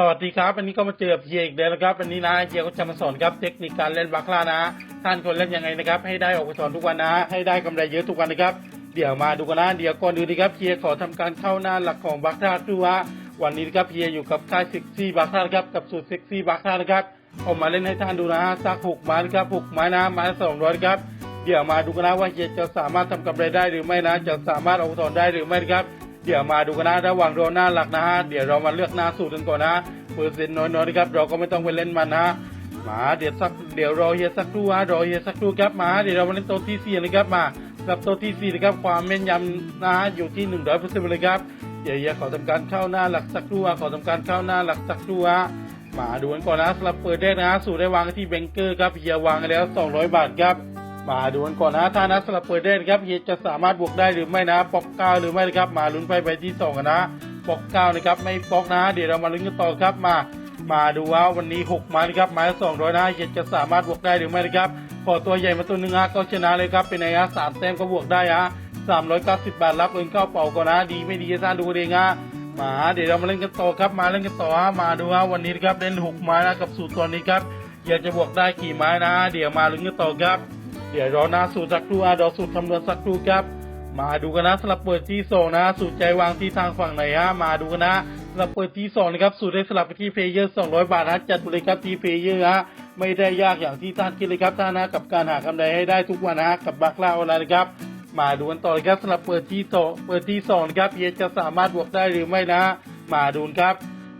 สวัสดีครับวันนี้ก็มาเจอกับเฮียอีกแล้วนะครับวันนี้นะเฮียก็จะมาสอนครับเทคนิคการเล่นบาคลานะ ท่านคนเล่นยังไงนะครับ ให้ได้ออกไปสอนทุกวันนะ ให้ได้กำไรเยอะทุกวันนะครับ เดี๋ยวมาดูกันนะเดี๋ยวก่อนอื่นนะครับเฮียขอทำการเข้าหน้าหลักของบาคลาดูว่าวันนี้นะครับเฮียอยู่กับค่ายเซ็กซี่บาคลาครับกับสูตรเซ็กซี่บาคลานะครับเอามาเล่นให้ท่านดูนะสักหกไม้นะครับหกไม้นะไม้สองร้อยครับเดี๋ยวมาดูกันนะว่าเฮียจะสามารถทำกำไรได้หรือไม่นะ จะสามารถเอาไปสอนได้หรือไม่นะครับ เดี๋ยวมาดูกันนะระหว่างรอหน้าหลักนะฮะเดี๋ยวเรามาเลือกหน้าสูตรกันก่อนนะเปอร์เซ็นต์น้อยๆนะครับเราก็ไม่ต้องไปเล่นมันนะมาเดี๋ยวสักเดี๋ยวรอเฮียสักครู่ฮะรอเฮียสักครู่ครับมาเดี๋ยวเรามาเล่นโต๊ะที่สี่เลยครับมากับโต๊ะที่สี่นะครับความแม่นยำนะอยู่ที่หนึ่งร้อยเปอร์เซ็นต์เลยครับเดี๋ยวเฮียขอทำการเข้าหน้าหลักสักครู่ขอทำการเข้าหน้าหลักสักครู่ฮะมาดูกันก่อนนะสำหรับเปิดแรกนะฮะสูตรได้วางที่แบงเกอร์ครับเฮียวางแล้ว200บาทครับ มาดูกันก่อนนะถ้านะสำหรับเปิดได้นะครับเฮียจะสามารถบวกได้หรือไม่นะปอกเก้าหรือไม่นะครับมาลุ้นไปไปที่สองกันนะปอกเก้านะครับไม่ปอกนะ เดี๋ยวเรามาลุ้นกันต่อครับมา มาดูว่าวันนี้หกไม้นะครับไม้สองร้อยนะเฮียจะสามารถบวกได้หรือไม่นะครับขอตัวใหญ่มาตัวหนึ่งฮะก็ชนะเลยครับเป็นไงฮะสามแต้มก็บวกได้ฮะสามร้อยเก้าสิบบาทรับเงินเข้าเป่าก่อนนะ ดีไม่ดีจะท่านดูเองฮะมาเดี๋ยวเรามาเล่นกันต่อครับมาเล่นกันต่อฮะมาดูฮะวันนี้นะครับเล่นหกไม้นะกับสูตรตัวนี้ครับอยากจะบวกได้กี่ไม้นะ เดี๋ยวมาลุ้นกันต่อครับ เดี๋ยวรอนาสูตรสักครู่อะรอสูตรคำนวณสักครู่ครับ มาดูกันนะสำหรับเปิดที่สองนะ สูตรใจวางที่ทางฝั่งไหนฮะมาดูกันนะสำหรับเปิดที่สองนะครับสูตรได้สลับไปที่เพย์เยอร์สองร้อยบาทนะจัดไปเลยครับที่เพย์เยอร์ฮะไม่ได้ยากอย่างที่ท่านคิดเลยครับท่านนะกับการหากำไรให้ได้ทุกวันนะกับบัคลาออนไลน์นะครับมาดูกันต่อเลยครับสำหรับเปิดที่สองเปิดที่สองนะครับเยจะสามารถบวกได้หรือไม่นะ มาดูครับ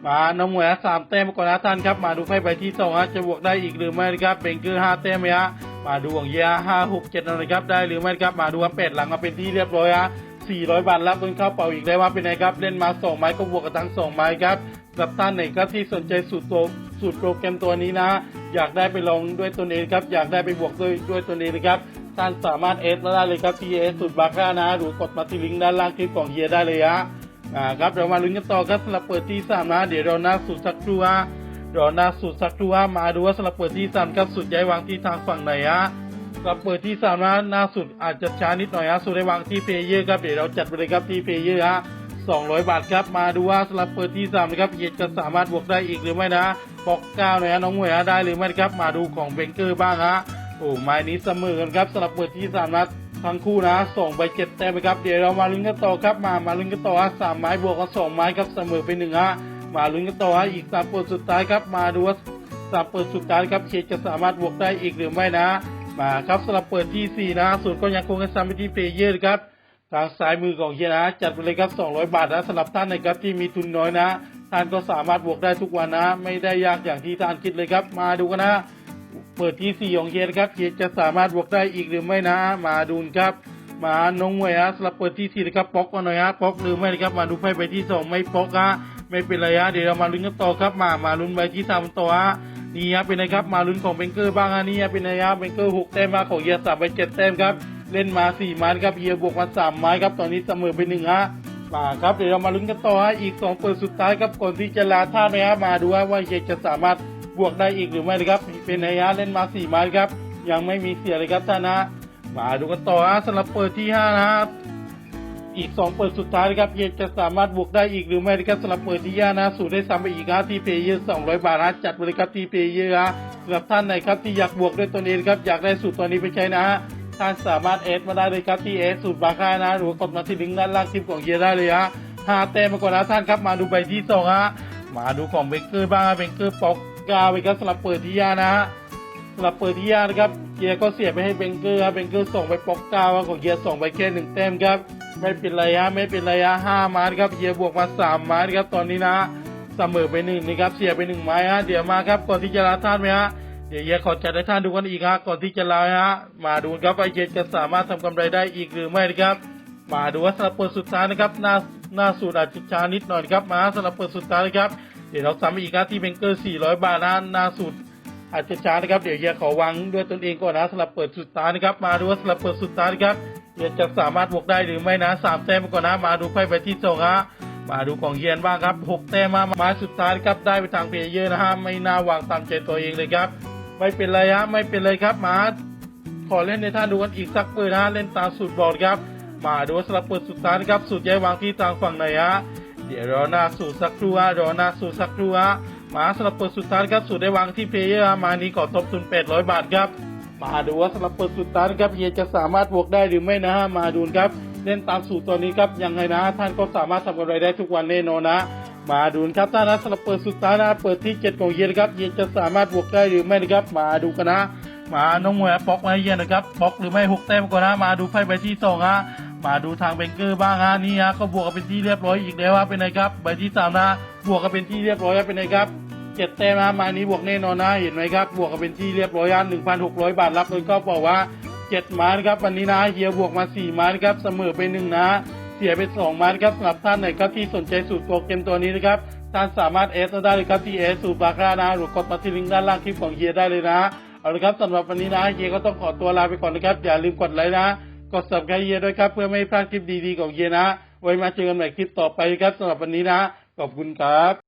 มาน้องหมวยสามแต้มก่อนนะท่านครับ มาดูไพ่ใบที่สองฮะจะบวกได้อีกหรือไม่นะครับเบงเกอร์ห้าแต้มไหมฮะ มาดูของเยียห้าหกเจ็ดนะครับได้หรือไม่ครับมาดูว่าเป็ดหลังมาเป็นที่เรียบร้อยฮะสี่ร้อยบาทรับเงินเข้าเป่าอีกได้ว่าเป็นไงครับ เล่นมาสองไม้ก็บวกกับทั้งสองไม้ครับกับท่านไหนครับที่สนใจสูตรตัวสูตรโปรแกรมตัวนี้นะ อยากได้ไปลองด้วยตนเองครับ อยากได้ไปบวกด้วยด้วยตนเองนะครับท่านสามารถเอสมาได้เลยครับที่เอสสุดบาค่านะ หรือกดมาที่ลิงก์ด้านล่างคลิปของเฮียได้เลยฮะอ่าครับเรามาลุ้นกันต่อครับสำหรับเปิดที่สามนะเดี๋ยวเราหน้าสุดสักครู่ฮะ รอหน้าสุดสักครู่ฮะมาดูว่าสำหรับเปิดที่สามครับสุดย้ายวางที่ทางฝั่งไหนฮะสำหรับเปิดที่สามนะหน้าสุดอาจจะช้านิดหน่อยฮะสุดได้วางที่เพย์เยอร์ครับเดี๋ยวเราจัดไปเลยครับที่เพย์เยอร์ฮะ200 บาทครับ มาดูว่าสำหรับเปิดที่สามนะครับเฮียจะสามารถบวกได้อีกหรือไม่นะปอกเก้าหน่อยฮะน้องหวยฮะได้หรือไม่ครับ มาดูของเบงเกอร์บ้างฮะโอ้ไม้นี้เสมอกันครับสำหรับเปิดที่สามนัดทั้งคู่นะส่งไปเจ็ดแต้มไปครับเดี๋ยวเรามาลุ้นกันต่อครับมามาลุ้นกันต่อฮะสามไม้บวกกับสองไม้ครับเสมอไปหนึ่งฮะ มาลุ้นกันต่อฮะอีกสามเปิดสุดท้ายครับ มาดูว่าสามเปิดสุดท้ายครับเชจะสามารถบวกได้อีกหรือไม่นะ มาครับสำหรับเปิดที่สี่นะส่วนก็ยังคงกันซ้ำไปที่เพย์เยอร์ครับทางซ้ายมือของเฮียนะจัดไปเลยครับ 200 บาทนะสำหรับท่านนะครับที่มีทุนน้อยนะ ท่านก็สามารถบวกได้ทุกวันนะ ไม่ได้ยากอย่างที่ท่านคิดเลยครับ มาดูกันนะ เปิดที่สี่ของเฮียนะครับเฮียจะสามารถบวกได้อีกหรือไม่นะ มาดูครับ มาน้องมวยฮะสำหรับเปิดที่สี่นะครับป๊อกกันหน่อยฮะป๊อกหรือไม่นะครับมาดูไพ่ใบที่สองไม่ป๊อกฮะ ไม่เป็นไรฮะเดี๋ยวเรามาลุ้นกันต่อครับมามาลุ้นใบที่สามต่อฮะนี่ฮะเป็นไงครับมาลุ้นของเบงเกอร์บ้างฮะนี่ฮะเป็นไงฮะเบงเกอร์หกแต้มมาของเฮียสามไปเจ็ดแต้มครับเล่นมาสี่ไม้ครับเฮียบวกมาสามไม้ครับตอนนี้เสมอไปหนึ่งฮะมาครับเดี๋ยวเรามาลุ้นกันต่อฮะอีกสองเปิดสุดท้ายครับก่อนที่จะลาท่าไหมฮะมาดูฮะว่าเฮียจะสามารถบวกได้อีกหรือไม่นะครับเป็นไงฮะเล่นมาสี่ไม้ครับยังไม่มีเสียเลยครับท่านนะมาดูกันต่อฮะสำหรับเปิดที่ห้านะครับ อีกสองเปิดสุดท้ายนะครับเยจะสามารถบวกได้อีกหรือไม่นะครับสำหรับเปิดที่ห้านะสูตรได้ซ้ำไปอีกฮะที่เพย์เยอร์สองร้อยบาทนะจัดไปเลยครับที่เพย์เยอร์ฮะสำหรับท่านไหนครับที่อยากบวกด้วยตนเองครับอยากได้สูตรตัวนี้ไปใช้นะฮะท่านสามารถเอสมาได้เลยครับที่เอสสูตรบาค่านะหรือกดมาที่ลิงก์ด้านล่างคลิปของเยได้เลยฮะหาแต้มมาก่อนนะท่านครับมาดูใบที่สองฮะมาดูของเบเกอร์บ้างเบเกอร์ปอกกาไปครับสำหรับเปิดที่ห้านะฮะสำหรับเปิดที่ยานะครับเกียร์ก็เสียไปให้เบงเกอร์ครับเบงเกอร์ส่งไปปอกกาครับของเกียร์ส่งไปแค่หนึ่งแต้มครับ ไม่เป็นไรฮะไม่เป็นไรฮะห้ามาครับเกียบวกมาสามมาครับตอนนี้นะเสมอไปหนึ่งนะครับเสียไปหนึ่งไม้ฮะเดี๋ยวมาครับก่อนที่จะลาท่านไหมฮะเดี๋ยวเฮียขอจัดให้ท่านดูกันอีกฮะก่อนที่จะลาฮะมาดูครับไอเจนจะสามารถทำกำไรได้อีกหรือไม่นะครับ มาดูว่าสำหรับเปิดสุดท้ายนะครับหน้าหน้าสูตรอาจจะช้านิดหน่อยครับมาสำหรับเปิดสุดท้ายนะครับเดี๋ยวเราซ้ำอีกครับที่เบงเกอร์400 บาทนะหน้าสูตรอาจจะช้านะครับเดี๋ยวเฮียขอวางด้วยตนเองก่อนนะสำหรับเปิดสุดท้ายนะครับ มาดูว่าสำหรับเปิดสุดท้ายนะครับ เฮียจะสามารถบวกได้หรือไม่นะสามแต้มก่อนนะ มาดูไพ่ใบที่สองฮะมาดูของเฮียนบ้างครับหกแต้มมาไม้สุดท้ายครับได้ไปทางเพเยอร์นะฮะไม่น่าวางตามใจตัวเองเลยครับ ไม่เป็นไรฮะไม่เป็นไรครับมาขอเล่นในท่านดูกันอีกสักเปิดนะเล่นตามสูตรบอร์ดครับ มาดูสำหรับเปิดสุดท้ายนครับสูตรย้ายวางที่ทางฝั่งไหนฮะเดี๋ยวรอหน้าสูตรสักครู่ฮะรอหน้าสูตรสักครู่ฮะมาสำหรับเปิดสุดท้ายครับสูตรได้วางที่เพเยอร์ฮะมานี้ขอทบทุน800 บาทครับ มาดูว่าสำหรับเปิดสุดท้ายครับเฮียจะสามารถบวกได้หรือไม่นะฮะมาดูครับเล่นตามสูตรตัวนี้ครับยังไงนะท่านก็สามารถทำกำไรได้ทุกวันแน่นอนนะมาดูครับท่านนะสำหรับเปิดสุดท้ายนะเปิดที่เจ็ดของเฮียนะครับเฮียจะสามารถบวกได้หรือไม่นะครับ มาดูกันนะมาน้องหมวยปอกมาเฮียนะครับปอกหรือไม่หกแต้มก่อนนะมาดูไพ่ใบที่สองฮะมาดูทางแบงเกอร์บ้างฮะนี่ฮะก็บวกกันเป็นที่เรียบร้อยอีกแล้วฮะเป็นไงครับใบที่สามนะบวกกันเป็นที่เรียบร้อยฮะเป็นไงครับ เจ็ดแต้มนะมานี้บวกแน่นอนนะเห็นไหมครับ บวกกันเป็นที่เรียบร้อยอะหนึ่งพันหกร้อยบาทรับเลยก็บอกว่าเจ็ดมานะครับวันนี้นะเฮียบวกมาสี่มานะครับเสมอไปหนึ่งนะ เสียไปสองมานะครับสำหรับท่านไหนครับที่สนใจสูตรโปรแกรมตัวนี้นะครับท่านสามารถเอสได้เลยครับที่เอสสูตรบาคานะหรือกดมาที่ลิงก์ด้านล่างคลิปของเฮียได้เลยนะเอาละครับสำหรับวันนี้นะเฮียก็ต้องขอตัวลาไปก่อนนะครับอย่าลืมกดไลค์นะ กด subscribe เฮียด้วยครับเพื่อไม่ให้พลาดคลิปดีๆของเฮียนะ ไว้มาเจอกันใหม่คลิปต่อไปครับสำหรับวันนี้นะขอบคุณครับ